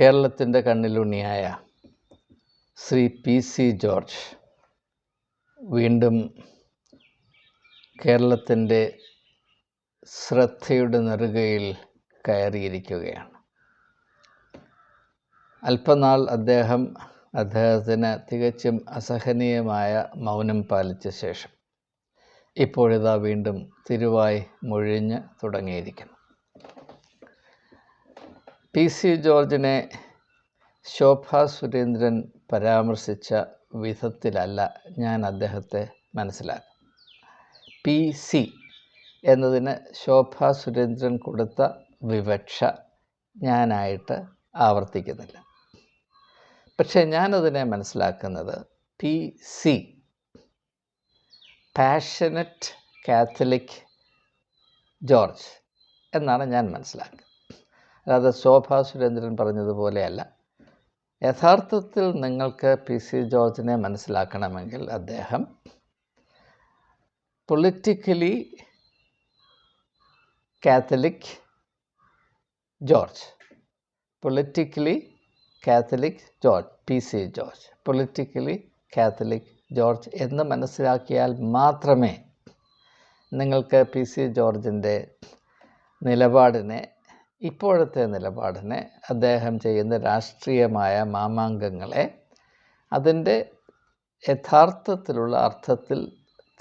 കേരളത്തിന്റെ കണ്ണിലുണ്ണിയായ Shri P C George വീണ്ടും കേരളത്തിന്റെ ശ്രദ്ധയുടെ നെറുകയിൽ കയറിയിരിക്കുകയാണ്. അല്പനാൾ അദ്ദേഹം അദ്ദേഹത്തിന് തികച്ചും അസഹനീയമായ മൗനം പാലിച്ച ശേഷം ഇപ്പോഴിതാ വീണ്ടും തിരുവായി മൊഴിഞ്ഞ് തുടങ്ങിയിരിക്കുന്നു. പി സി ജോർജിനെ ശോഭ സുരേന്ദ്രൻ പരാമർശിച്ച വിധത്തിലല്ല ഞാൻ അദ്ദേഹത്തെ മനസ്സിലാക്കും പി സി എന്നതിന് ശോഭ സുരേന്ദ്രൻ കൊടുത്ത വിവക്ഷ ഞാനായിട്ട് ആവർത്തിക്കുന്നില്ല. പക്ഷേ ഞാനതിനെ മനസ്സിലാക്കുന്നത് P C passionate Catholic George എന്നാണ് ഞാൻ മനസ്സിലാക്കുന്നത്. അല്ലാതെ ശോഭാ സുരേന്ദ്രൻ പറഞ്ഞതുപോലെയല്ല. യഥാർത്ഥത്തിൽ നിങ്ങൾക്ക് പി സി ജോർജിനെ മനസ്സിലാക്കണമെങ്കിൽ അദ്ദേഹം politically Catholic George. Politically Catholic George P C George. Politically Catholic George എന്ന് മനസ്സിലാക്കിയാൽ മാത്രമേ നിങ്ങൾക്ക് പി സി ജോർജിന്റെ നിലപാടിനെ ഇപ്പോഴത്തെ നിലപാടിനെ അദ്ദേഹം ചെയ്യുന്ന രാഷ്ട്രീയമായ മാമാങ്കങ്ങളെ അതിന്റെ യഥാർത്ഥത്തിലുള്ള അർത്ഥത്തിൽ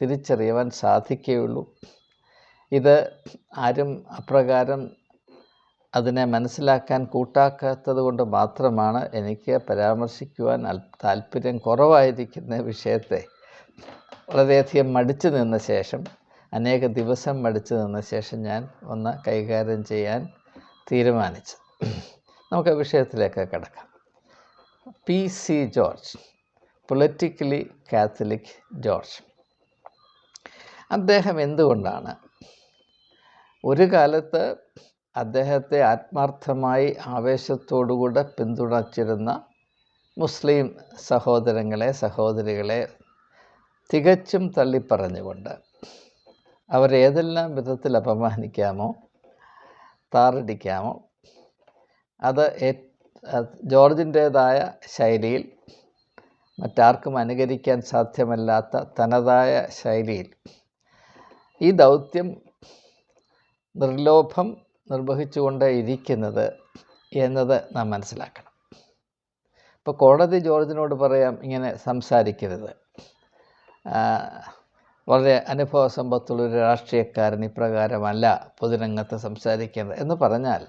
തിരിച്ചറിയുവാൻ സാധിക്കുകയുള്ളൂ. ഇത് ആരും അപ്രകാരം അതിനെ മനസ്സിലാക്കാൻ കൂട്ടാക്കാത്തത് കൊണ്ട് മാത്രമാണ് എനിക്ക് പരാമർശിക്കുവാൻ താല്പര്യം കുറവായിരിക്കുന്ന വിഷയത്തെ വളരെയധികം മടിച്ചു നിന്ന ശേഷം അനേക ദിവസം മടിച്ചു നിന്ന ശേഷം ഞാൻ ഒന്ന് കൈകാര്യം ചെയ്യാൻ തീരുമാനിച്ചു നമുക്ക് വിഷയത്തിലേക്ക് കിടക്കാം. P. C. George politically Catholic George. അദ്ദേഹം എന്തുകൊണ്ടാണ് ഒരു കാലത്ത് അദ്ദേഹത്തെ ആത്മാർത്ഥമായി ആവേശത്തോടുകൂടെ പിന്തുണച്ചിരുന്ന മുസ്ലിം സഹോദരങ്ങളെ സഹോദരികളെ തികച്ചും തള്ളിപ്പറഞ്ഞുകൊണ്ട് അവരേതെല്ലാം വിധത്തിൽ അപമാനിക്കാമോ താറടിക്കാമോ അത് ജോർജിന്റേതായ ശൈലിയിൽ മറ്റാർക്കും അനുകരിക്കാൻ സാധ്യമല്ലാത്ത തനതായ ശൈലിയിൽ. ഈ ദൗത്യം നിർലോഭം നിർവഹിച്ചുകൊണ്ട് ഇരിക്കുന്നത് എന്നത് നാം മനസ്സിലാക്കണം. ഇപ്പോൾ കോടതി ജോർജിനോട് പറയാം ഇങ്ങനെ സംസാരിക്കരുത്. വളരെ അനുഭവ സമ്പത്തുള്ള ഒരു രാഷ്ട്രീയക്കാരൻ ഇപ്രകാരമല്ല പൊതുരംഗത്ത് സംസാരിക്കേണ്ടത്. എന്ന് പറഞ്ഞാൽ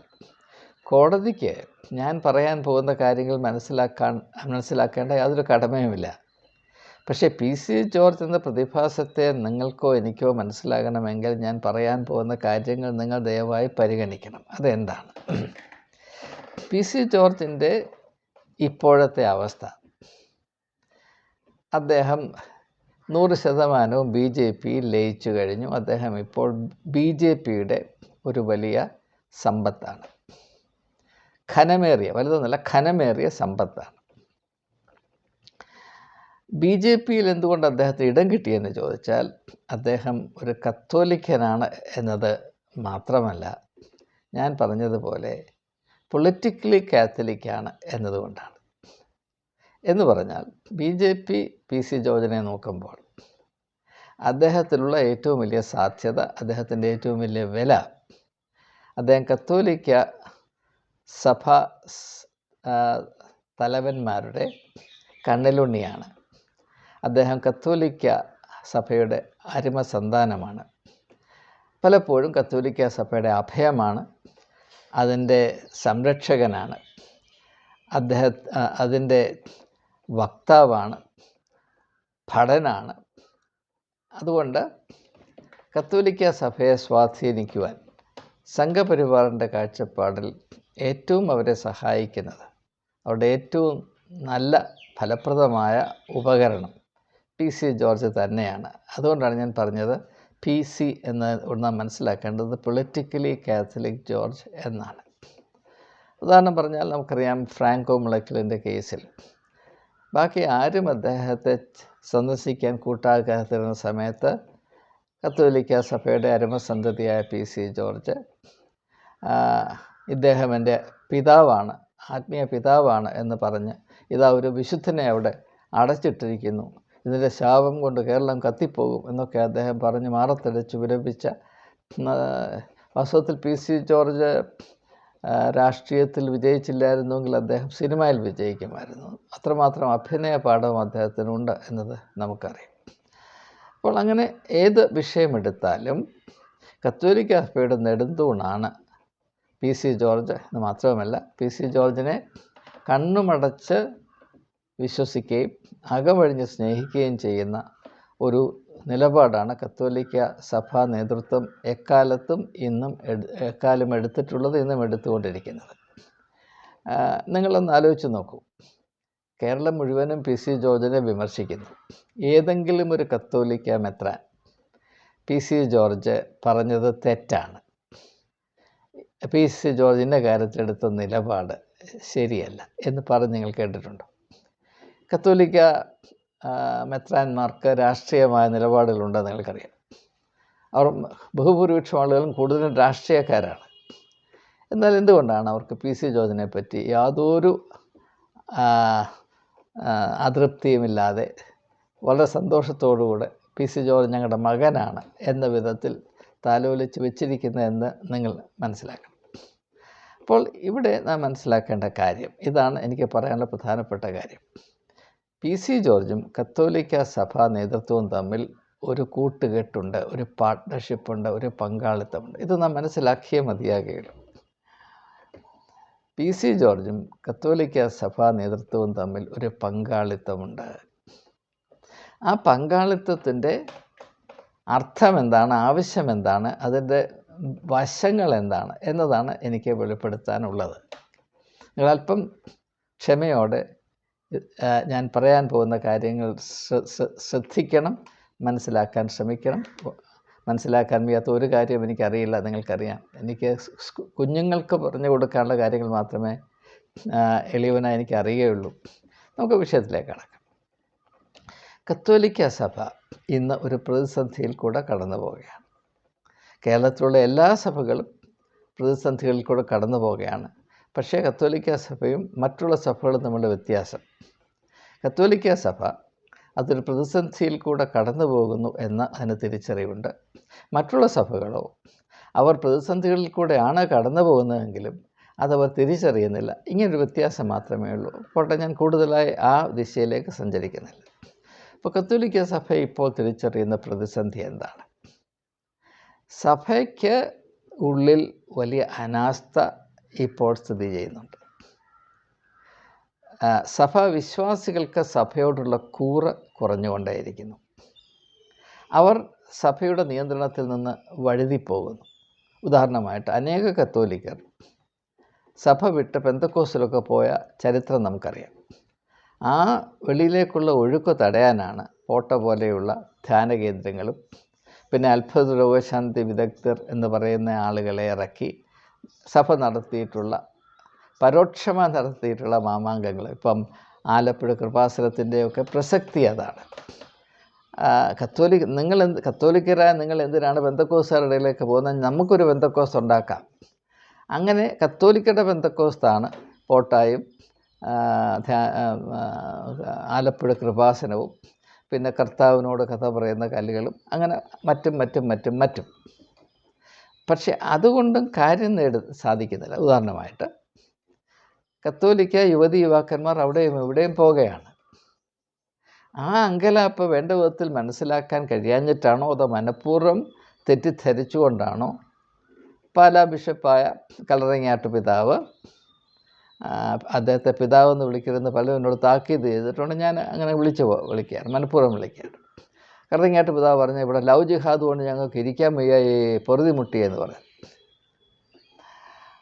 കോടതിക്ക് ഞാൻ പറയാൻ പോകുന്ന കാര്യങ്ങൾ മനസ്സിലാക്കാൻ മനസ്സിലാക്കേണ്ട യാതൊരു കടമയുമില്ല. പക്ഷേ പി സി ജോർജ് എന്ന പ്രതിഭാസത്തെ നിങ്ങൾക്കോ എനിക്കോ മനസ്സിലാകണമെങ്കിൽ ഞാൻ പറയാൻ പോകുന്ന കാര്യങ്ങൾ നിങ്ങൾ ദയവായി പരിഗണിക്കണം. അതെന്താണ്? പി സി ജോർജിന്റെ ഇപ്പോഴത്തെ അവസ്ഥ. അദ്ദേഹം നൂറ് ശതമാനവും ബി ജെ പിയിൽ ലയിച്ചു കഴിഞ്ഞു. അദ്ദേഹം ഇപ്പോൾ ബി ജെ പിയുടെ ഒരു വലിയ സമ്പത്താണ്. ഖനമേറിയ വലുതൊന്നുമല്ല ഖനമേറിയ സമ്പത്താണ്. ബി ജെ പിയിൽ എന്തുകൊണ്ട് അദ്ദേഹത്തിന് ഇടം കിട്ടിയെന്ന് ചോദിച്ചാൽ അദ്ദേഹം ഒരു കത്തോലിക്കനാണ് എന്നത് മാത്രമല്ല ഞാൻ പറഞ്ഞതുപോലെ പൊളിറ്റിക്കലി കാത്തലിക്കാണ് എന്നതുകൊണ്ടാണ്. എന്ന് പറഞ്ഞാൽ B J P P C ജോർജിനെ നോക്കുമ്പോൾ അദ്ദേഹത്തിനുള്ള ഏറ്റവും വലിയ സാധ്യത അദ്ദേഹത്തിന്റെ ഏറ്റവും വലിയ വില അദ്ദേഹം കത്തോലിക്ക സഭ തലവന്മാരുടെ കണ്ണിലുണ്ണിയാണ്. അദ്ദേഹം കത്തോലിക്ക സഭയുടെ അരിമ സന്താനമാണ്. പലപ്പോഴും കത്തോലിക്ക സഭയുടെ അഭയമാണ്. അതിന്റെ സംരക്ഷകനാണ്. അദ്ദേഹ അതിന്റെ വക്താവാണ് ഭടനാണ്. അതുകൊണ്ട് കത്തോലിക്ക സഭയെ സ്വാധീനിക്കുവാൻ സംഘപരിവാറിന്റെ കാഴ്ചപ്പാടിൽ ഏറ്റവും അവരെ സഹായിക്കുന്നത് അവരുടെ ഏറ്റവും നല്ല ഫലപ്രദമായ ഉപകരണം പി സി ജോർജ് തന്നെയാണ്. അതുകൊണ്ടാണ് ഞാൻ പറഞ്ഞത് പി സി എന്ന് നാം മനസ്സിലാക്കേണ്ടത് പൊളിറ്റിക്കലി കാത്തലിക് ജോർജ് എന്നാണ്. ഉദാഹരണം പറഞ്ഞാൽ നമുക്കറിയാം ഫ്രാങ്കോ മുളയ്ക്കലിന്റെ കേസിൽ ബാക്കി ആരും അദ്ദേഹത്തെ സന്ദർശിക്കാൻ കൂട്ടാക്കാത്തിരുന്ന സമയത്ത് കത്തോലിക്ക സഭയുടെ അരമസന്തതിയായ പി സി ജോർജ് ഇദ്ദേഹം എന്റെ പിതാവാണ് ആത്മീയ പിതാവാണ് എന്ന് പറഞ്ഞ് ഇതാ ഒരു വിശുദ്ധനെ അവിടെ അടച്ചിട്ടിരിക്കുന്നു. ഇതിന്റെ ശാപം കൊണ്ട് കേരളം കത്തിപ്പോകും എന്നൊക്കെ അദ്ദേഹം പറഞ്ഞ് മാറത്തടിച്ച് വിലപിച്ച ആ, വാസ്തവത്തിൽ പി സി ജോർജ് രാഷ്ട്രീയത്തിൽ വിജയിച്ചില്ലായിരുന്നുവെങ്കിൽ അദ്ദേഹം സിനിമയിൽ വിജയിക്കുമായിരുന്നു. അത്രമാത്രം അഭിനയ പാഠവും അദ്ദേഹത്തിനുണ്ട് എന്നത് നമുക്കറിയാം. അപ്പോൾ അങ്ങനെ ഏത് വിഷയമെടുത്താലും കത്തോലിക്ക സഭയുടെ നെടുന്തൂണാണ് പി സി ജോർജ് എന്ന് മാത്രവുമല്ല പി സി ജോർജിനെ കണ്ണുമടച്ച് വിശ്വസിക്കുകയും അകമഴിഞ്ഞ് സ്നേഹിക്കുകയും ചെയ്യുന്ന ഒരു നിലപാടാണ് കത്തോലിക്ക സഭാ നേതൃത്വം എക്കാലത്തും ഇന്നും എക്കാലം എടുത്തിട്ടുള്ളത് ഇന്നും എടുത്തുകൊണ്ടിരിക്കുന്നത്. നിങ്ങളൊന്ന് ആലോചിച്ച് നോക്കൂ. കേരളം മുഴുവനും പി സി ജോർജിനെ വിമർശിക്കുന്നു. ഏതെങ്കിലും ഒരു കത്തോലിക്ക മെത്രാൻ പി സി ജോർജ് പറഞ്ഞത് തെറ്റാണ്. പി സി ജോർജിന്റെ കാര്യത്തിലെടുത്ത നിലപാട് ശരിയല്ല എന്ന് പറഞ്ഞ് നിങ്ങൾ കേട്ടിട്ടുണ്ടോ? കത്തോലിക്ക മെത്രാന്മാർക്ക് രാഷ്ട്രീയമായ നിലപാടുകളുണ്ടെന്ന് നിങ്ങൾക്കറിയാം. അവർ ബഹുഭൂരിപക്ഷം ആളുകളും കൂടുതലും രാഷ്ട്രീയക്കാരാണ്. എന്നാൽ എന്തുകൊണ്ടാണ് അവർക്ക് പി സി ജോർജിനെ പറ്റി യാതൊരു അതൃപ്തിയുമില്ലാതെ വളരെ സന്തോഷത്തോടുകൂടെ പി സി ജോർജ് ഞങ്ങളുടെ മകനാണ് എന്ന വിധത്തിൽ താലോലിച്ച് വെച്ചിരിക്കുന്നതെന്ന് നിങ്ങൾ മനസ്സിലാക്കണം. അപ്പോൾ ഇവിടെ നാം മനസ്സിലാക്കേണ്ട കാര്യം ഇതാണ് എനിക്ക് പറയാനുള്ള പ്രധാനപ്പെട്ട കാര്യം. പി സി ജോർജും കത്തോലിക്ക സഭാ നേതൃത്വവും തമ്മിൽ ഒരു കൂട്ടുകെട്ടുണ്ട് ഒരു പാർട്ട്ണർഷിപ്പുണ്ട് ഒരു പങ്കാളിത്തമുണ്ട്. ഇത് നാം മനസ്സിലാക്കിയേ മതിയാകുകയുള്ളൂ. പി സി ജോർജും കത്തോലിക്ക സഭാ നേതൃത്വവും തമ്മിൽ ഒരു പങ്കാളിത്തമുണ്ട്. ആ പങ്കാളിത്തത്തിന്റെ അർത്ഥം എന്താണ് ആവശ്യം എന്താണ് അതിന്റെ വശങ്ങൾ എന്താണ് എന്നതാണ് എനിക്ക് വെളിപ്പെടുത്താനുള്ളത്. നിങ്ങളൽപ്പം ക്ഷമയോടെ ഞാൻ പറയാൻ പോകുന്ന കാര്യങ്ങൾ ശ്ര- ശ്ര- ശ്രദ്ധിക്കണം മനസ്സിലാക്കാൻ ശ്രമിക്കണം. മനസ്സിലാക്കാൻ വയ്യാത്ത ഒരു കാര്യം എനിക്കറിയില്ല നിങ്ങൾക്കറിയാം. എനിക്ക് കുഞ്ഞുങ്ങൾക്ക് പറഞ്ഞു കൊടുക്കാനുള്ള കാര്യങ്ങൾ മാത്രമേ എളിയവനായി എനിക്ക് അറിയുകയുള്ളൂ നമുക്ക് വിഷയത്തിലേക്ക് കടക്കാം. കത്തോലിക്ക സഭ ഇന്ന് ഒരു പ്രതിസന്ധിയിൽ കൂടെ കടന്നു പോവുകയാണ്. കേരളത്തിലുള്ള എല്ലാ സഭകളും പ്രതിസന്ധികളിൽ കൂടെ കടന്നു പോവുകയാണ്. പക്ഷേ കത്തോലിക്ക സഭയും മറ്റുള്ള സഭകളും തമ്മിലുള്ള വ്യത്യാസം. കത്തോലിക്ക സഭ അതൊരു പ്രതിസന്ധിയിൽ കൂടെ കടന്നു പോകുന്നു എന്ന അതിന് തിരിച്ചറിവുണ്ട്. മറ്റുള്ള സഭകളോ അവർ പ്രതിസന്ധികളിൽ കൂടെയാണ് കടന്നു പോകുന്നതെങ്കിലും അതവർ തിരിച്ചറിയുന്നില്ല. ഇങ്ങനൊരു വ്യത്യാസം മാത്രമേ ഉള്ളൂ. പോട്ടെ ഞാൻ കൂടുതലായി ആ ദിശയിലേക്ക് സഞ്ചരിക്കുന്നില്ല. അപ്പോൾ കത്തോലിക്ക സഭ ഇപ്പോൾ തിരിച്ചറിയുന്ന പ്രതിസന്ധി എന്താണ്? സഭയ്ക്ക് ഉള്ളിൽ വലിയ അനാസ്ഥ ഇപ്പോൾ സ്ഥിതി ചെയ്യുന്നുണ്ട്. സഭാ വിശ്വാസികൾക്ക് സഭയോടുള്ള കൂറ് കുറഞ്ഞുകൊണ്ടേയിരിക്കുന്നു. അവർ സഭയുടെ നിയന്ത്രണത്തിൽ നിന്ന് വഴുതിപ്പോകുന്നു. ഉദാഹരണമായിട്ട് അനേക കത്തോലിക്കർ സഭ വിട്ട് പെന്തക്കോസിലൊക്കെ പോയ ചരിത്രം നമുക്കറിയാം. ആ വെളിയിലേക്കുള്ള ഒഴുക്ക് തടയാനാണ് പോട്ട പോലെയുള്ള ധ്യാന കേന്ദ്രങ്ങളും പിന്നെ അത്ഭുത രോഗശാന്തി വിദഗ്ധർ എന്ന് പറയുന്ന ആളുകളെ ഇറക്കി സഭ നടത്തിയിട്ടുള്ള പരോക്ഷമായി നടത്തിയിട്ടുള്ള മാമാങ്കങ്ങൾ. ഇപ്പം ആലപ്പുഴ കൃപാസനത്തിന്റെയൊക്കെ പ്രസക്തി അതാണ്. ആ, കത്തോലിക് നിങ്ങൾ എന്ത് കത്തോലിക്കരായ നിങ്ങൾ എന്തിനാണ് ബന്ധക്കോസുകാരുടെയിലേക്ക് പോകുന്നത്? നമുക്കൊരു ബന്ധക്കോസ് ഉണ്ടാക്കാം. അങ്ങനെ കത്തോലിക്കയുടെ ബന്ധക്കോസ്താണ് പോട്ടായും ആലപ്പുഴ കൃപാസനവും പിന്നെ കർത്താവിനോട് കഥ പറയുന്ന കല്ലുകളും അങ്ങനെ മറ്റും മറ്റും മറ്റും മറ്റും. പക്ഷെ അതുകൊണ്ടും കാര്യം നേട സാധിക്കുന്നില്ല. ഉദാഹരണമായിട്ട് കത്തോലിക്ക യുവതി യുവാക്കന്മാർ അവിടെയും ഇവിടെയും പോകുകയാണ് ആ അങ്കലാപ്പ് വേണ്ട വിധത്തിൽ മനസ്സിലാക്കാൻ കഴിയാഞ്ഞിട്ടാണോ അതോ മനഃപൂർവം തെറ്റിദ്ധരിച്ചുകൊണ്ടാണോ? പാലാ ബിഷപ്പായ കലറങ്ങാട്ട് പിതാവ് അദ്ദേഹത്തെ പിതാവ് എന്ന് വിളിക്കരുതെന്ന് പലരും എന്നോട് താക്കീത് ചെയ്തിട്ടുണ്ട്. ഞാൻ അങ്ങനെ വിളിച്ചു വിളിക്കുകയാണ്. മനഃപൂർവം വിളിക്കാറ് കറങ്ങാട്ട് പിതാവ് പറഞ്ഞ ഇവിടെ ലവ് ജിഹാദ് കൊണ്ട് ഞങ്ങൾക്ക് ഇരിക്കാൻ വയ്യ ഈ പൊറുതി മുട്ടി എന്ന് പറയാം.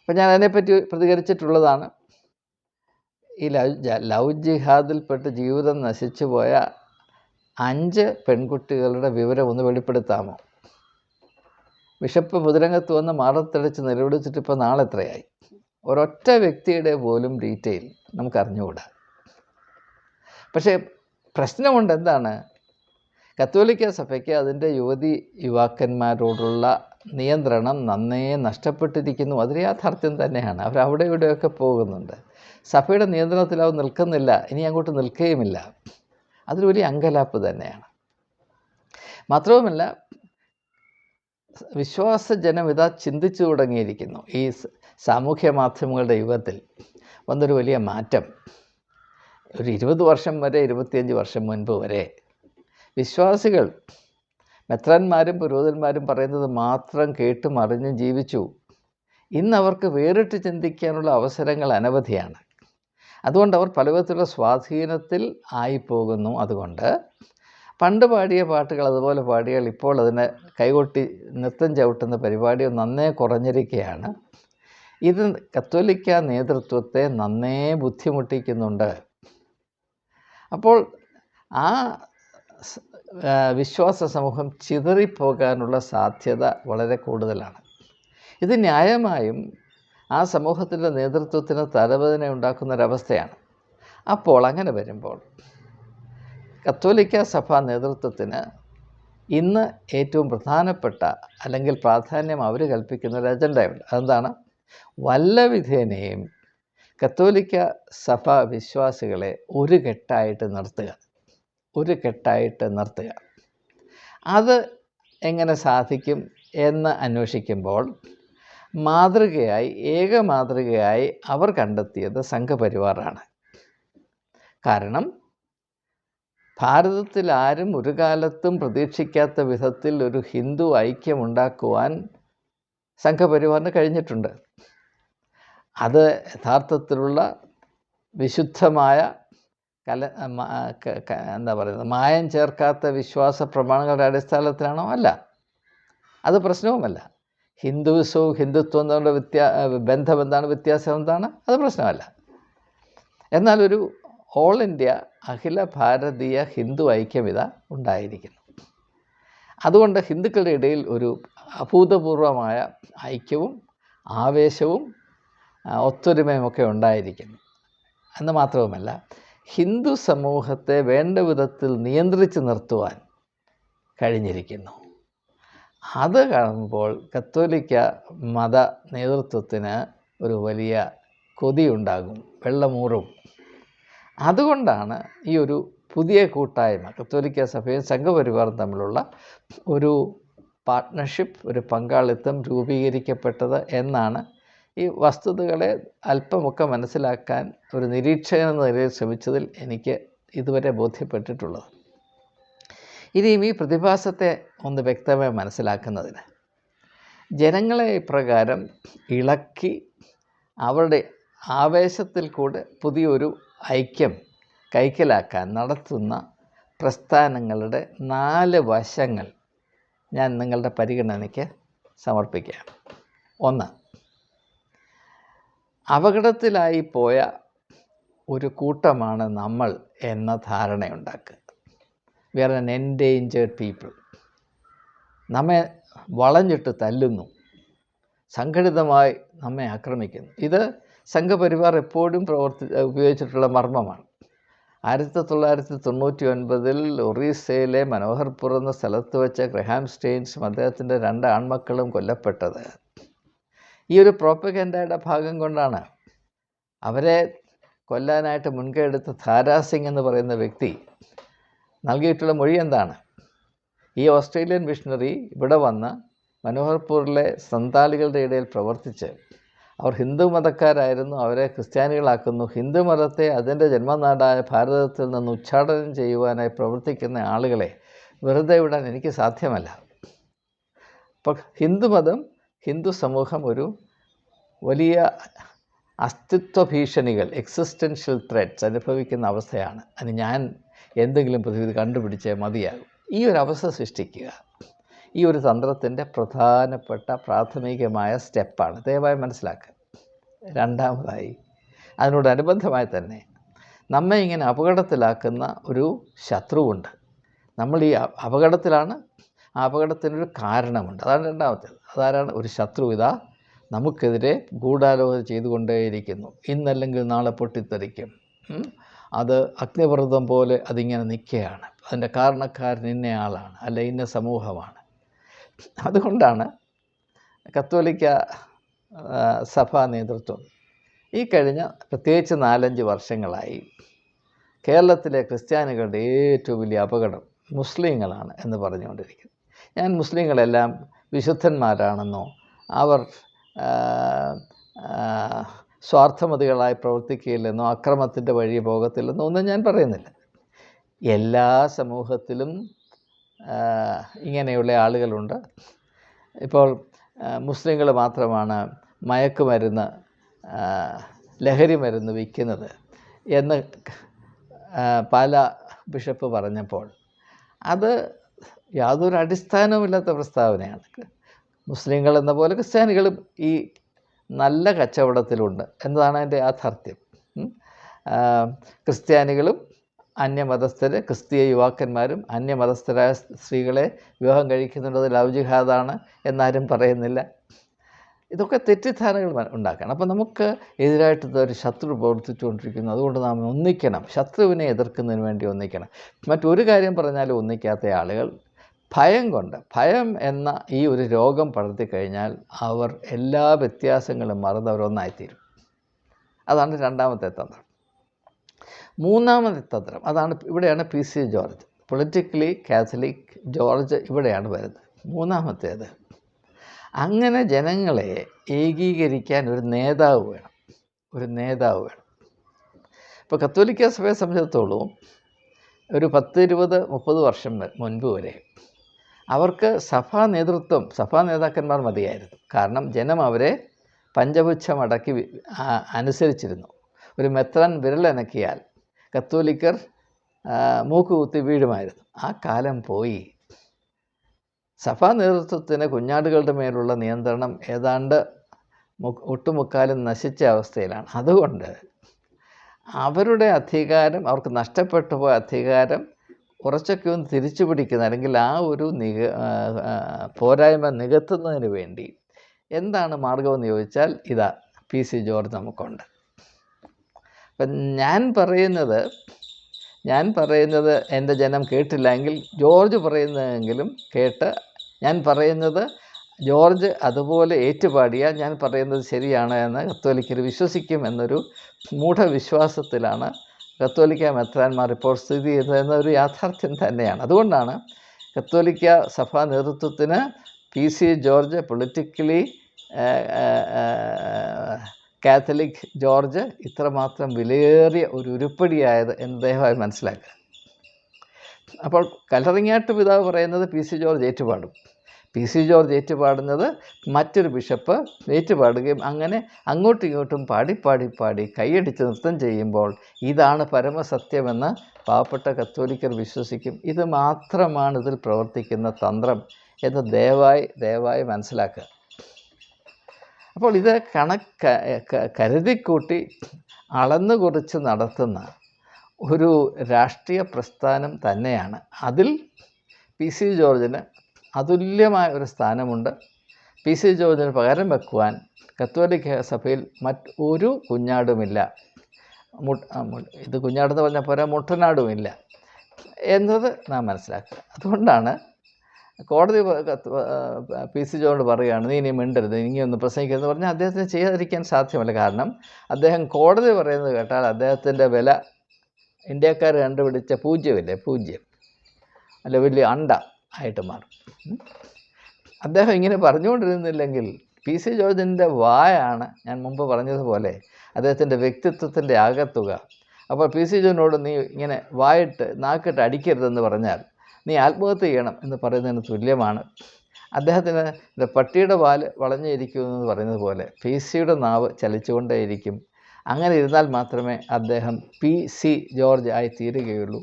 അപ്പം ഞാൻ അതിനെപ്പറ്റി പ്രതികരിച്ചിട്ടുള്ളതാണ്. ഈ ലവ് ലവ് ജിഹാദിൽപ്പെട്ട് ജീവിതം നശിച്ചു പോയ അഞ്ച് പെൺകുട്ടികളുടെ വിവരം ഒന്ന് വെളിപ്പെടുത്താമോ? ബിഷപ്പ് മുതിരംഗത്ത് വന്ന് മാറത്തടിച്ച് നിലവിളിച്ചിട്ട് ഇപ്പോൾ നാളെ എത്രയായി ഒരൊറ്റ വ്യക്തിയുടെ പോലും ഡീറ്റെയിൽ നമുക്ക് അറിഞ്ഞുകൂടാ പക്ഷേ പ്രശ്നമുണ്ട് എന്താണ്? കത്തോലിക്ക സഭയ്ക്ക് അതിന്റെ യുവതി യുവാക്കന്മാരോടുള്ള നിയന്ത്രണം നന്നേ നഷ്ടപ്പെട്ടിരിക്കുന്നു. അതൊരു യാഥാർത്ഥ്യം തന്നെയാണ്. അവർ അവിടെ ഇവിടെയൊക്കെ പോകുന്നുണ്ട്. സഭയുടെ നിയന്ത്രണത്തിൽ അവർ നിൽക്കുന്നില്ല. ഇനി അങ്ങോട്ട് നിൽക്കുകയുമില്ല അതൊരു വലിയ അങ്കലാപ്പ് തന്നെയാണ്. മാത്രവുമല്ല വിശ്വാസജനം ഇതാ ചിന്തിച്ചു തുടങ്ങിയിരിക്കുന്നു. ഈ സാമൂഹ്യ മാധ്യമങ്ങളുടെ യുഗത്തിൽ വന്നൊരു വലിയ മാറ്റം. ഒരു ഇരുപത് വർഷം വരെ ഇരുപത്തിയഞ്ച് വർഷം മുൻപ് വരെ വിശ്വാസികൾ. മെത്രാന്മാരും പുരോഹിതന്മാരും പറയുന്നത് മാത്രം കേട്ടും അറിഞ്ഞും ജീവിച്ചു. ഇന്ന് അവർക്ക് വേറിട്ട് ചിന്തിക്കാനുള്ള അവസരങ്ങൾ അനവധിയാണ്. അതുകൊണ്ട് അവർ പലവിധത്തിലുള്ള സ്വാധീനത്തിൽ ആയിപ്പോകുന്നു അതുകൊണ്ട്. പണ്ട് പാടിയ പാട്ടുകൾ അതുപോലെ പാടിയാൽ ഇപ്പോൾ അതിനെ കൈകൊട്ടി നൃത്തം ചവിട്ടുന്ന പരിപാടി നന്നേ കുറഞ്ഞിരിക്കുകയാണ് ഇത് കത്തോലിക്ക നേതൃത്വത്തെ നന്നേ ബുദ്ധിമുട്ടിക്കുന്നുണ്ട്. അപ്പോൾ ആ വിശ്വാസ സമൂഹം ചിതറിപ്പോകാനുള്ള സാധ്യത വളരെ കൂടുതലാണ്. ഇത് ന്യായമായും ആ സമൂഹത്തിന്റെ നേതൃത്വത്തിന് തലവേദന ഉണ്ടാക്കുന്ന ഒരവസ്ഥയാണ് അപ്പോൾ അങ്ങനെ വരുമ്പോൾ കത്തോലിക്ക സഭാ നേതൃത്വത്തിന് ഇന്ന് ഏറ്റവും പ്രധാനപ്പെട്ട അല്ലെങ്കിൽ പ്രാധാന്യം അവർ കൽപ്പിക്കുന്ന ഒരു അജണ്ടയുണ്ട്. അതെന്താണ്? വല്ല വിധേനയും കത്തോലിക്ക സഭ വിശ്വാസികളെ ഒരു കെട്ടായിട്ട് നിർത്തുക. ഒരു കെട്ടായിട്ട് നിർത്തുക. അത് എങ്ങനെ സാധിക്കും എന്ന് അന്വേഷിക്കുമ്പോൾ മാതൃകയായി ഏക മാതൃകയായി അവർ കണ്ടെത്തിയത് സംഘപരിവാറാണ്. കാരണം ഭാരതത്തിൽ ആരും ഒരു കാലത്തും പ്രതീക്ഷിക്കാത്ത വിധത്തിൽ ഒരു ഹിന്ദു ഐക്യമുണ്ടാക്കുവാൻ സംഘപരിവാറിന് കഴിഞ്ഞിട്ടുണ്ട്. അത് യഥാർത്ഥത്തിലുള്ള വിശുദ്ധമായ കല എന്താ പറയുന്നത്? മായം ചേർക്കാത്ത വിശ്വാസ പ്രമാണങ്ങളുടെ അടിസ്ഥാനത്തിലാണോ? അല്ല. അത് പ്രശ്നവുമല്ല. ഹിന്ദുവിസവും ഹിന്ദുത്വവും തമ്മിലുള്ള വ്യത്യാ ബന്ധം എന്താണ്? വ്യത്യാസം എന്താണ്? അത് പ്രശ്നമല്ല. എന്നാൽ ഒരു ഓൾ ഇന്ത്യ അഖില ഭാരതീയ ഹിന്ദു ഐക്യമിത ഉണ്ടായിരിക്കുന്നു. അതുകൊണ്ട് ഹിന്ദുക്കളുടെ ഇടയിൽ ഒരു അഭൂതപൂർവമായ ഐക്യവും ആവേശവും ഒത്തൊരുമയുമൊക്കെ ഉണ്ടായിരിക്കുന്നു. എന്ന് മാത്രവുമല്ല ഹിന്ദു സമൂഹത്തെ വേണ്ട വിധത്തിൽ നിയന്ത്രിച്ച് നിർത്തുവാൻ കഴിഞ്ഞിരിക്കുന്നു. അത് കാണുമ്പോൾ കത്തോലിക്ക മത നേതൃത്വത്തിന് ഒരു വലിയ കൊതിയുണ്ടാകും വെള്ളമൂറും. അതുകൊണ്ടാണ് ഈ ഒരു പുതിയ കൂട്ടായ്മ കത്തോലിക്ക സഭയും സംഘപരിവാറും തമ്മിലുള്ള ഒരു പാർട്ട്ണർഷിപ്പ് ഒരു പങ്കാളിത്തം രൂപീകരിക്കപ്പെട്ടത് എന്നാണ് ഈ വസ്തുതകളെ അല്പമൊക്കെ മനസ്സിലാക്കാൻ ഒരു നിരീക്ഷകൻ എന്ന നിലയിൽ ശ്രമിച്ചതിൽ എനിക്ക് ഇതുവരെ ബോധ്യപ്പെട്ടിട്ടുള്ളത്. ഇനിയും ഈ പ്രതിഭാസത്തെ ഒന്ന് വ്യക്തമായി മനസ്സിലാക്കുന്നതിന് ജനങ്ങളെ ഇപ്രകാരം ഇളക്കി അവരുടെ ആവേശത്തിൽ കൂടെ പുതിയൊരു ഐക്യം കൈക്കലാക്കാൻ നടത്തുന്ന പ്രസ്ഥാനങ്ങളുടെ നാല് വശങ്ങൾ ഞാൻ നിങ്ങളുടെ പരിഗണനയ്ക്ക് സമർപ്പിക്കുകയാണ് ഒന്ന് അപകടത്തിലായി പോയ ഒരു കൂട്ടമാണ് നമ്മൾ എന്ന ധാരണയുണ്ടാക്കുക. We are an endangered people നമ്മെ വളഞ്ഞിട്ട് തല്ലുന്നു. സംഘടിതമായി നമ്മെ ആക്രമിക്കുന്നു. ഇത് സംഘപരിവാർ എപ്പോഴും പ്രവർത്തി ഉപയോഗിച്ചിട്ടുള്ള മർമ്മമാണ്. ആയിരത്തി തൊള്ളായിരത്തി തൊണ്ണൂറ്റി ഒൻപതിൽ ഒറീസയിലെ മനോഹർപുർ എന്ന സ്ഥലത്ത് വെച്ച ഗ്രഹാം സ്റ്റെയിൻസും അദ്ദേഹത്തിന്റെ രണ്ട് ആൺമക്കളും കൊല്ലപ്പെട്ടത്. ഈ ഒരു പ്രോപ്പഗൻഡയുടെ ഭാഗം കൊണ്ടാണ് അവരെ കൊല്ലാനായിട്ട് മുൻകൈ എടുത്ത ധാരാസിംഗ് എന്ന് പറയുന്ന വ്യക്തി നൽകിയിട്ടുള്ള മൊഴി എന്താണ്? ഈ ഓസ്ട്രേലിയൻ മിഷണറി ഇവിടെ വന്ന് മനോഹർപൂരിലെ സന്താലികളുടെ ഇടയിൽ പ്രവർത്തിച്ച് അവർ ഹിന്ദു മതക്കാരായിരുന്നു അവരെ ക്രിസ്ത്യാനികളാക്കുന്നു. ഹിന്ദു മതത്തെ അതിന്റെ ജന്മനാടായ ഭാരതത്തിൽ നിന്ന് ഉച്ചാടനം ചെയ്യുവാനായി പ്രവർത്തിക്കുന്ന ആളുകളെ വെറുതെ വിടാൻ എനിക്ക് സാധ്യമല്ല. അപ്പോൾ ഹിന്ദുമതം ഹിന്ദു സമൂഹം ഒരു വലിയ അസ്തിത്വ ഭീഷണികൾ എക്സിസ്റ്റൻഷ്യൽ ത്രെഡ്സ് അനുഭവിക്കുന്ന അവസ്ഥയാണ്. അതിന് ഞാൻ എന്തെങ്കിലും പ്രതിവിധി കണ്ടുപിടിച്ചേ മതിയാകും. ഈ ഒരു അവസ്ഥ സൃഷ്ടിക്കുക ഈ ഒരു തന്ത്രത്തിന്റെ പ്രധാനപ്പെട്ട പ്രാഥമികമായ സ്റ്റെപ്പാണ്. ദയവായി മനസ്സിലാക്കുക. രണ്ടാമതായി അതിനോടനുബന്ധമായി തന്നെ നമ്മെ ഇങ്ങനെ അപകടത്തിലാക്കുന്ന ഒരു ശത്രുവുണ്ട്. നമ്മൾ ഈ അപകടത്തിലാണ് ആ അപകടത്തിനൊരു കാരണമുണ്ട്. അതാണ് രണ്ടാമത്തേത്. അതാരാണ്? ഒരു ശത്രു ഇതാ നമുക്കെതിരെ ഗൂഢാലോചന ചെയ്തുകൊണ്ടേയിരിക്കുന്നു. ഇന്നല്ലെങ്കിൽ നാളെ പൊട്ടിത്തെറിക്കും. അത് അഗ്നിപർവതം പോലെ അതിങ്ങനെ നിൽക്കുകയാണ്. അതിന്റെ കാരണക്കാരൻ ഇന്ന ആളാണ് അല്ല ഇന്ന സമൂഹമാണ്. അതുകൊണ്ടാണ് കത്തോലിക്ക സഭാ നേതൃത്വം ഈ കഴിഞ്ഞ പ്രത്യേകിച്ച് നാലഞ്ച് വർഷങ്ങളായി കേരളത്തിലെ ക്രിസ്ത്യാനികളുടെ ഏറ്റവും വലിയ അപകടം മുസ്ലിങ്ങളാണ് എന്ന് പറഞ്ഞുകൊണ്ടിരിക്കുന്നത് ഞാൻ മുസ്ലിങ്ങളെല്ലാം വിശുദ്ധന്മാരാണെന്നോ അവർ സ്വാർത്ഥമതികളായി പ്രവർത്തിക്കുകയില്ലെന്നോ അക്രമത്തിന്റെ വഴി പോകത്തില്ലെന്നോ ഒന്നും ഞാൻ പറയുന്നില്ല. എല്ലാ സമൂഹത്തിലും ഇങ്ങനെയുള്ള ആളുകളുണ്ട്. ഇപ്പോൾ മുസ്ലിങ്ങൾ മാത്രമാണ് മയക്കുമരുന്ന് ലഹരി മരുന്ന് വിൽക്കുന്നത് എന്ന് പല ബിഷപ്പ് പറഞ്ഞപ്പോൾ അത് യാതൊരു അടിസ്ഥാനവുമില്ലാത്ത പ്രസ്താവനയാണ്. മുസ്ലിങ്ങൾ എന്ന പോലെ ക്രിസ്ത്യാനികളും ഈ നല്ല കച്ചവടത്തിലുണ്ട് എന്നതാണ് അതിന്റെ യാഥാർത്ഥ്യം. ക്രിസ്ത്യാനികളും അന്യമതസ്ഥർ ക്രിസ്തീയ യുവാക്കന്മാരും അന്യമതസ്ഥരായ സ്ത്രീകളെ വിവാഹം കഴിക്കുന്നുണ്ടത് ലവ് ജിഹാദാണ് എന്നാരും പറയുന്നില്ല. ഇതൊക്കെ തെറ്റിദ്ധാരണകൾ ഉണ്ടാക്കണം. അപ്പോൾ നമുക്ക് എതിരായിട്ട് ഒരു ശത്രു പ്രവർത്തിച്ചുകൊണ്ടിരിക്കുന്നു. അതുകൊണ്ട് നാം ഒന്നിക്കണം. ശത്രുവിനെ എതിർക്കുന്നതിന് വേണ്ടി ഒന്നിക്കണം. മറ്റൊരു കാര്യം പറഞ്ഞാലും ഒന്നിക്കാത്ത ആളുകൾ ഭയം കൊണ്ട് ഭയം എന്ന ഈ ഒരു രോഗം പടർത്തി കഴിഞ്ഞാൽ അവർ എല്ലാ വ്യത്യാസങ്ങളും മറന്ന് അവരൊന്നായിത്തീരും. അതാണ് രണ്ടാമത്തെ തന്ത്രം. മൂന്നാമത്തെ തന്ത്രം അതാണ് ഇവിടെയാണ് P C George. Politically Catholic George ഇവിടെയാണ് വരുന്നത്. മൂന്നാമത്തേത് അങ്ങനെ ജനങ്ങളെ ഏകീകരിക്കാൻ ഒരു നേതാവ് വേണം. ഒരു നേതാവ് വേണം. ഇപ്പോൾ കത്തോലിക്ക സഭയെ സംബന്ധിച്ചിടത്തോളം ഒരു പത്ത് ഇരുപത് മുപ്പത് വർഷം മുൻപ് വരെ അവർക്ക് സഭാ നേതൃത്വം സഭാ നേതാക്കന്മാർ മതിയായിരുന്നു. കാരണം ജനം അവരെ പഞ്ചപുച്ഛം അടക്കി അനുസരിച്ചിരുന്നു. ഒരു മെത്രാൻ വിരലനക്കിയാൽ കത്തോലിക്കർ മൂക്കുകുത്തി വീഴുമായിരുന്നു. ആ കാലം പോയി. സഭാ നേതൃത്വത്തിന് കുഞ്ഞാടുകളുടെ മേലുള്ള നിയന്ത്രണം ഏതാണ്ട് ഒട്ടുമുക്കാലും നശിച്ച അവസ്ഥയിലാണ്. അതുകൊണ്ട് അവരുടെ അധികാരം അവർക്ക് നഷ്ടപ്പെട്ടു പോയ അധികാരം കുറച്ചൊക്കെ ഒന്ന് തിരിച്ചു പിടിക്കുന്ന അല്ലെങ്കിൽ ആ ഒരു നിക പോരായ്മ നികത്തുന്നതിന് വേണ്ടി എന്താണ് മാർഗമെന്ന് ചോദിച്ചാൽ ഇതാ പി സി ജോർജ് നമുക്കുണ്ട്. അപ്പം ഞാൻ പറയുന്നത് ഞാൻ പറയുന്നത് എന്റെ ജനം കേട്ടില്ലെങ്കിൽ ജോർജ് പറയുന്നതെങ്കിലും കേട്ട് ഞാൻ പറയുന്നത് ജോർജ് അതുപോലെ ഏറ്റുപാടിയാൽ ഞാൻ പറയുന്നത് ശരിയാണ് എന്ന് കത്തോലിക്കർ വിശ്വസിക്കും എന്നൊരു മൂഢവിശ്വാസത്തിലാണ് കത്തോലിക്ക മെത്രാന്മാർ ഇപ്പോൾ സ്ഥിതി ചെയ്യുന്നതെന്ന ഒരു യാഥാർത്ഥ്യം തന്നെയാണ്. അതുകൊണ്ടാണ് കത്തോലിക്ക സഭാ നേതൃത്വത്തിന് P C George politically Catholic George ഇത്രമാത്രം വിലയേറിയ ഒരു ഉരുപ്പടിയായത് എന്ന് ദയവായി മനസ്സിലാക്കുക. അപ്പോൾ കലറിങ്ങാട്ട് പിതാവ് പറയുന്നത് പി സി ജോർജ് ഏറ്റുപാടും. പി സി ജോർജ് ഏറ്റുപാടുന്നത് മറ്റൊരു ബിഷപ്പ് ഏറ്റുപാടുകയും അങ്ങനെ അങ്ങോട്ടും ഇങ്ങോട്ടും പാടി പാടി പാടി കൈയടിച്ച് നൃത്തം ചെയ്യുമ്പോൾ ഇതാണ് പരമസത്യമെന്ന് പാവപ്പെട്ട കത്തോലിക്കർ വിശ്വസിക്കും. ഇത് മാത്രമാണ് ഇതിൽ പ്രവർത്തിക്കുന്ന തന്ത്രം എന്ന് ദയവായി ദയവായി മനസ്സിലാക്കുക. അപ്പോൾ ഇത് കണക്ക് കരുതിക്കൂട്ടി അളന്നു കുറിച്ച് നടത്തുന്ന ഒരു രാഷ്ട്രീയ പ്രസ്ഥാനം തന്നെയാണ്. അതിൽ പി സി ജോർജിന് അതുല്യമായ ഒരു സ്ഥാനമുണ്ട്. പി സി ജോർജിന് പകരം വെക്കുവാൻ കത്തോലിക്ക സഭയിൽ മറ്റൊരു കുഞ്ഞാടുമില്ല. ഇത് കുഞ്ഞാടെന്ന് പറഞ്ഞ പോരാ മുട്ടനാടുമില്ല എന്നത് നാം മനസ്സിലാക്കുക. അതുകൊണ്ടാണ് കോടതി പ- സി ജോർജ് പറയുകയാണ് നീ ഇനി മിണ്ടരുത് ഇനിയൊന്ന് പ്രസംഗിക്കരുതെന്ന് പറഞ്ഞാൽ അദ്ദേഹത്തിന് ചെയ്യാതിരിക്കാൻ സാധ്യമല്ല. കാരണം അദ്ദേഹം കോടതി പറയുന്നത് കേട്ടാൽ അദ്ദേഹത്തിന്റെ വില ഇന്ത്യക്കാർ കണ്ടുപിടിച്ച പൂജ്യമില്ലേ? പൂജ്യം. അല്ല വലിയ അണ്ട. ആയിട്ട് മാറും. അദ്ദേഹം ഇങ്ങനെ പറഞ്ഞുകൊണ്ടിരുന്നില്ലെങ്കിൽ പി സി ജോർജിന്റെ വായാണ് ഞാൻ മുമ്പ് പറഞ്ഞതുപോലെ അദ്ദേഹത്തിന്റെ വ്യക്തിത്വത്തിന്റെ ആകത്തുക. അപ്പോൾ പി സി ജോർജിനോട് നീ ഇങ്ങനെ വായിട്ട് നാക്കിട്ട് അടിക്കരുതെന്ന് പറഞ്ഞാൽ നീ ആത്മഹത്യ ചെയ്യണം എന്ന് പറയുന്നതിന് തുല്യമാണ്. അദ്ദേഹത്തിന് പട്ടിയുടെ വാൽ വളഞ്ഞിരിക്കുമെന്ന് പറയുന്നത് പോലെ പി സിയുടെ നാവ് ചലിച്ചുകൊണ്ടേയിരിക്കും. അങ്ങനെ ഇരുന്നാൽ മാത്രമേ അദ്ദേഹം പി സി ജോർജ് ആയി തീരുകയുള്ളൂ.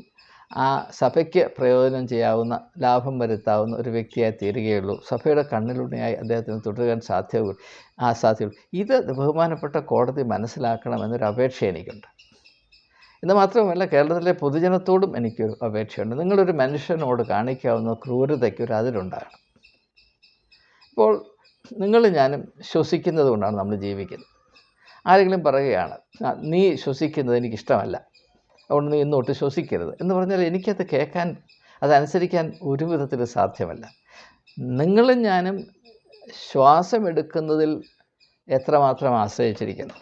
ആ സഭയ്ക്ക് പ്രയോജനം ചെയ്യാവുന്ന ലാഭം വരുത്താവുന്ന ഒരു വ്യക്തിയായി തീരുകയുള്ളൂ. സഭയുടെ കണ്ണിലുണ്ണിയായി അദ്ദേഹത്തിന് തുടരാൻ സാധ്യത ആ സാധ്യതയുള്ളൂ. ഇത് ബഹുമാനപ്പെട്ട കോടതി മനസ്സിലാക്കണമെന്നൊരു അപേക്ഷ എനിക്കുണ്ട്. ഇത് മാത്രമല്ല കേരളത്തിലെ പൊതുജനത്തോടും എനിക്കൊരു അപേക്ഷയുണ്ട്. നിങ്ങളൊരു മനുഷ്യനോട് കാണിക്കാവുന്ന ക്രൂരതയ്ക്ക് ഒരു അതിലുണ്ടാകണം ഇപ്പോൾ നിങ്ങൾ ഞാനും ശ്വസിക്കുന്നത് കൊണ്ടാണ് നമ്മൾ ജീവിക്കുന്നത്. ആരെങ്കിലും പറയുകയാണ് "ആ, നീ ശ്വസിക്കുന്നത് എനിക്കിഷ്ടമല്ല. അതുകൊണ്ട് നീ ഇന്നോട്ട് ശ്വസിക്കരുത്. എന്ന് പറഞ്ഞാൽ എനിക്കത് കേൾക്കാൻ അതനുസരിക്കാൻ ഒരു വിധത്തിൽ സാധ്യമല്ല. നിങ്ങളും ഞാനും ശ്വാസമെടുക്കുന്നതിൽ എത്രമാത്രം ആശ്രയിച്ചിരിക്കുന്നു?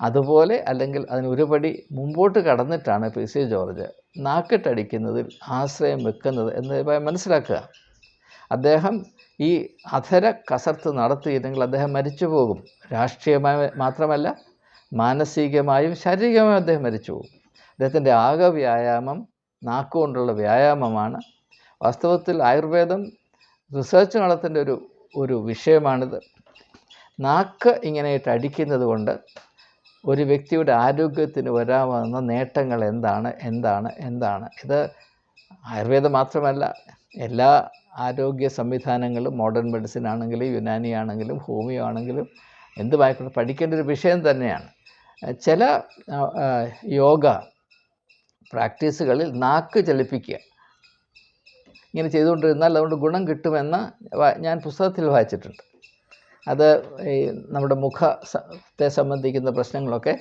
അതുപോലെ അല്ലെങ്കിൽ അതിനൊരുപടി മുമ്പോട്ട് കടന്നിട്ടാണ് പി സി ജോർജ് നാക്കിട്ടടിക്കുന്നതിൽ ആശ്രയം വെക്കുന്നത് എന്ന് മനസ്സിലാക്കുക. അദ്ദേഹം ഈ അധര കസർത്ത് നടത്തിയില്ലെങ്കിൽ അദ്ദേഹം മരിച്ചു പോകും. രാഷ്ട്രീയമായി മാത്രമല്ല മാനസികമായും ശാരീരികമായും അദ്ദേഹം മരിച്ചു പോകും. അദ്ദേഹത്തിന്റെ ആകെ വ്യായാമം നാക്കുകൊണ്ടുള്ള വ്യായാമമാണ്. വാസ്തവത്തിൽ ആയുർവേദം റിസർച്ച് നടത്തേണ്ട ഒരു ഒരു വിഷയമാണിത്. നാക്ക് ഇങ്ങനെയായിട്ട് അടിക്കുന്നത് കൊണ്ട് ഒരു വ്യക്തിയുടെ ആരോഗ്യത്തിന് വരാവുന്ന നേട്ടങ്ങൾ എന്താണ് എന്താണ് എന്താണ്? ഇത് ആയുർവേദം മാത്രമല്ല എല്ലാ ആരോഗ്യ സംവിധാനങ്ങളും മോഡേൺ മെഡിസിൻ ആണെങ്കിലും യുനാനി ആണെങ്കിലും ഹോമിയോ ആണെങ്കിലും എന്തുമായിക്കോട്ടെ പഠിക്കേണ്ട ഒരു വിഷയം തന്നെയാണ്. ചില യോഗ പ്രാക്ടീസുകളിൽ നാക്ക് ചലിപ്പിക്കുക. ഇങ്ങനെ ചെയ്തുകൊണ്ടിരുന്നാൽ അതുകൊണ്ട് ഗുണം കിട്ടുമെന്ന് ഞാൻ പുസ്തകത്തിൽ വായിച്ചിട്ടുണ്ട്. അത് ഈ നമ്മുടെ മുഖത്തെ സംബന്ധിക്കുന്ന പ്രശ്നങ്ങളൊക്കെ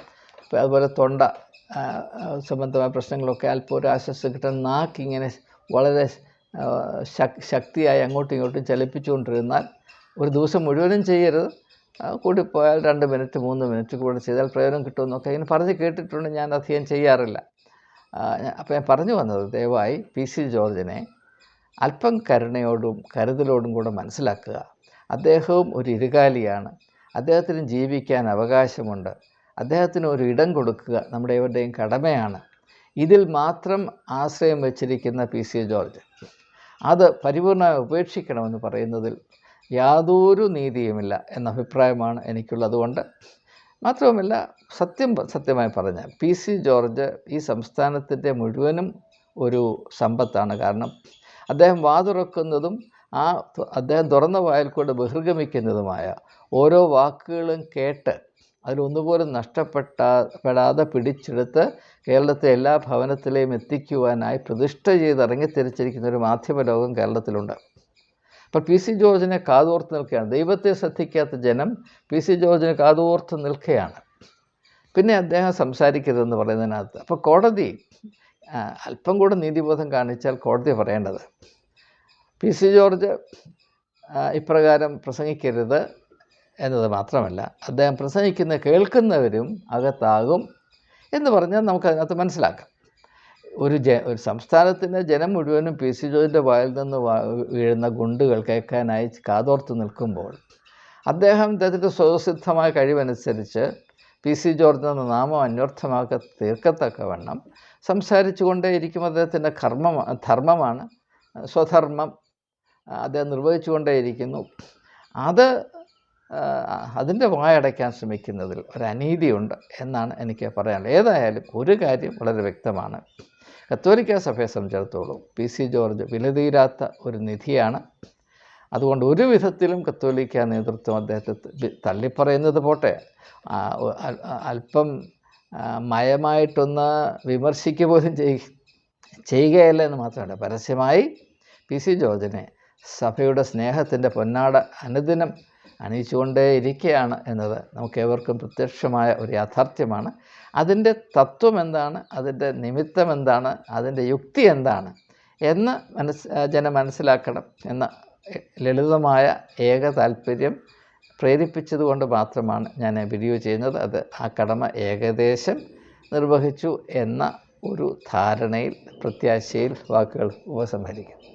അതുപോലെ തൊണ്ട സംബന്ധമായ പ്രശ്നങ്ങളൊക്കെ അല്പം ഒരു ആശ്വാസം കിട്ടാൻ നാക്ക് ഇങ്ങനെ വളരെ ശക്തിയായി അങ്ങോട്ടും ഇങ്ങോട്ടും ചലിപ്പിച്ചുകൊണ്ടിരുന്നാൽ ഒരു ദിവസം മുഴുവനും ചെയ്യരുത്. കൂടി കൂടിപ്പോയാൽ രണ്ട് മിനിറ്റ് മൂന്ന് മിനിറ്റ് കൂടെ ചെയ്താൽ പ്രയോജനം കിട്ടുമെന്നൊക്കെ ഇങ്ങനെ പറഞ്ഞ് കേട്ടിട്ടുണ്ട്. ഞാൻ അധികം ചെയ്യാറില്ല. അപ്പോൾ ഞാൻ പറഞ്ഞു വന്നത് ദയവായി പി സി ജോർജിനെ അല്പം കരുണയോടും കരുതലോടും കൂടെ മനസ്സിലാക്കുക. അദ്ദേഹവും ഒരു ഇരുകാലിയാണ്. അദ്ദേഹത്തിന് ജീവിക്കാൻ അവകാശമുണ്ട്. അദ്ദേഹത്തിന് ഒരു ഇടം കൊടുക്കുക നമ്മുടെ എവരുടെയും കടമയാണ്. ഇതിൽ മാത്രം ആശ്രയം വച്ചിരിക്കുന്ന പി സി ജോർജ്. അത് പരിപൂർണമായി ഉപേക്ഷിക്കണമെന്ന് പറയുന്നതിൽ യാതൊരു നീതിയുമില്ല എന്ന അഭിപ്രായമാണ് എനിക്കുള്ളത് അതുകൊണ്ട് മാത്രവുമല്ല സത്യം സത്യമായി പറഞ്ഞാൽ പി സി ജോർജ് ഈ സംസ്ഥാനത്തിന്റെ മുഴുവനും ഒരു സമ്പത്താണ്. കാരണം അദ്ദേഹം വാതുറക്കുന്നതും ആ അദ്ദേഹം തുറന്ന വായിൽ കൂടെ ബഹിർഗമിക്കുന്നതുമായ ഓരോ വാക്കുകളും കേട്ട് അതിലൊന്നുപോലും നഷ്ടപ്പെട്ടാ പെടാതെ പിടിച്ചെടുത്ത് കേരളത്തെ എല്ലാ ഭവനത്തിലെയും എത്തിക്കുവാനായി പ്രതിഷ്ഠ ചെയ്ത് ഇറങ്ങിത്തിരിച്ചിരിക്കുന്ന ഒരു മാധ്യമ ലോകം കേരളത്തിലുണ്ട്. അപ്പോൾ പി സി ജോർജിനെ കാതോർത്ത് നിൽക്കുകയാണ്. ദൈവത്തെ ശ്രദ്ധിക്കാത്ത ജനം പി സി ജോർജിനെ കാതോർത്ത് നിൽക്കുകയാണ്. പിന്നെ അദ്ദേഹം സംസാരിക്കരുതെന്ന് പറയുന്നതിനകത്ത് അപ്പോൾ കോടതി അല്പം കൂടെ നീതിബോധം കാണിച്ചാൽ കോടതി പറയേണ്ടത്. പി സി ജോർജ് ഇപ്രകാരം പ്രസംഗിക്കരുത് എന്നത് മാത്രമല്ല അദ്ദേഹം പ്രസംഗിക്കുന്ന കേൾക്കുന്നവരും അകത്താകും എന്ന് പറഞ്ഞാൽ നമുക്കതിനകത്ത് മനസ്സിലാക്കാം. ഒരു ജ ഒരു സംസ്ഥാനത്തിന്റെ ജനം മുഴുവനും പി സി ജോയിന്റെ വായിൽ നിന്ന് വീഴുന്ന ഗുണ്ടുകൾ കേൾക്കാനായി കാതോർത്ത് നിൽക്കുമ്പോൾ അദ്ദേഹം അദ്ദേഹത്തിന്റെ സ്വതസിദ്ധമായ കഴിവനുസരിച്ച് പി സി ജോർജ് എന്ന നാമം അന്വർത്ഥമാക്ക തീർക്കത്തക്കവണ്ണം സംസാരിച്ചു കൊണ്ടേയിരിക്കും അദ്ദേഹത്തിന്റെ കർമ്മ ധർമ്മമാണ്. സ്വധർമ്മം അദ്ദേഹം നിർവഹിച്ചു കൊണ്ടേയിരിക്കുന്നു അത് അതിന്റെ വായടയ്ക്കാൻ ശ്രമിക്കുന്നതിൽ ഒരു അനീതിയുണ്ട് എന്നാണ് എനിക്ക് പറയാനുള്ളത്. ഏതായാലും ഒരു കാര്യം വളരെ വ്യക്തമാണ്. കത്തോലിക്ക സഭയെ സംബന്ധിച്ചിടത്തോളം പി സി ജോർജ് വിലതീരാത്ത ഒരു നിധിയാണ്. അതുകൊണ്ട് ഒരു വിധത്തിലും കത്തോലിക്ക നേതൃത്വം അദ്ദേഹത്തെ തള്ളിപ്പറയുന്നത് പോട്ടെ. അല്പം മയമായിട്ടൊന്ന് വിമർശിക്കുക പോലും ചെയ്യ ചെയ്യുകയല്ല എന്ന് മാത്രമല്ല പരസ്യമായി പി സി ജോർജിനെ സഭയുടെ സ്നേഹത്തിന്റെ പൊന്നാട അനുദിനം അണിയിച്ചുകൊണ്ടേ ഇരിക്കുകയാണ് എന്നത് നമുക്കേവർക്കും പ്രത്യക്ഷമായ ഒരു യാഥാർത്ഥ്യമാണ്. അതിന്റെ തത്വം എന്താണ്? അതിന്റെ നിമിത്തം എന്താണ്? അതിന്റെ യുക്തി എന്താണ്? എന്ന് മനസ് ജനം മനസ്സിലാക്കണം എന്ന ലളിതമായ ഏക താല്പര്യം പ്രേരിപ്പിച്ചതുകൊണ്ട് മാത്രമാണ് ഞാൻ വീഡിയോ ചെയ്യുന്നത്. അത് ആ കടമ ഏകദേശം നിർവഹിച്ചു എന്ന ഒരു ധാരണയിൽ പ്രത്യാശയിൽ വാക്കുകൾ ഉപസംഹരിക്കും